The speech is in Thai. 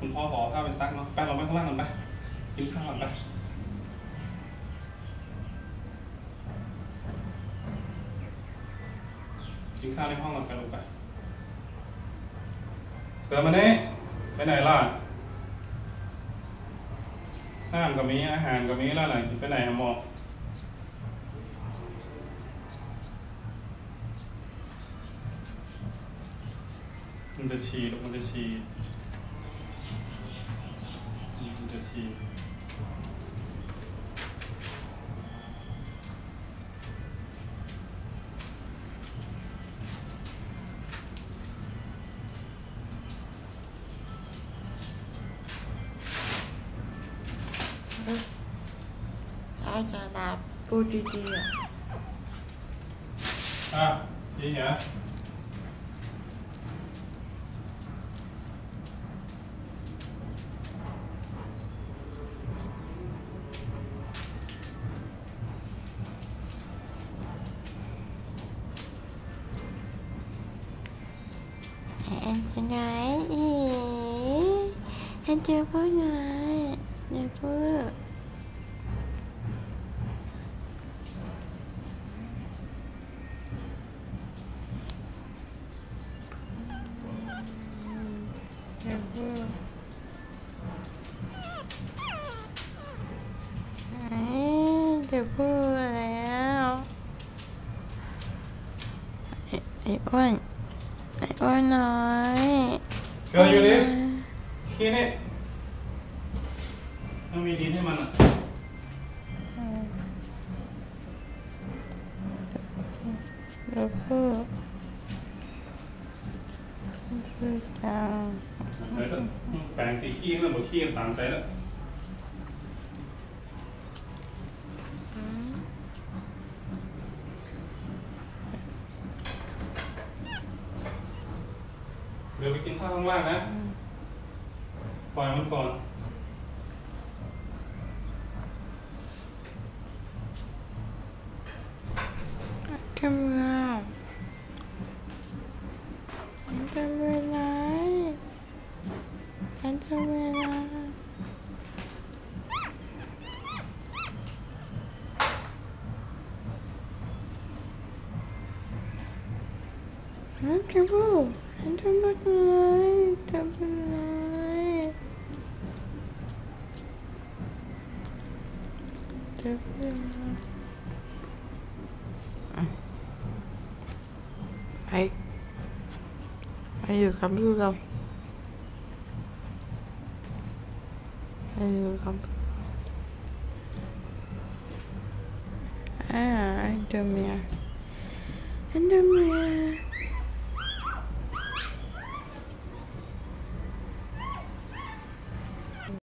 คุณพ่อขอผ้าไปซักเนาะไปเราไปข้างล่างกันไปกินข้าวก่อนไปกินข้าวในห้องก่อนไปลูกไปเกิดมาเนี่ไปไหนล่ะน้ำก็มีอาหารก็มีแล้วไหนไปไหนหมอมันจะฉีดมันจะฉีด aussi. Cô đi đi ạ À, đi nhỉ em phải nói gì anh chưa có nói. Nhà cô Good point. ไงเจอพ่อเจอพ่อไหนเจอพ่อแล้วไอ้ไอ้อ้วนไอ้อ้วนน้อยเกิดอยู่ดิขี้นี่ต้องมีดินให้มันอะแล้วก็ช่วยจังใจแล้วแปลงตีขี้แล้วบอกขี้ตามใจแล้วเดี๋ยวไปกินข้าวข้างล่างนะปล่อยมันก่อนทำงานฉันทำเวลาฉันทำเวลาฉันจะพูดฉัน ทำอะไรทำอะไรทำอะไร ไปไปอยู่กับลูกเราไปอยู่กับอ่าไอ้เดเมียไอ้เดเมีย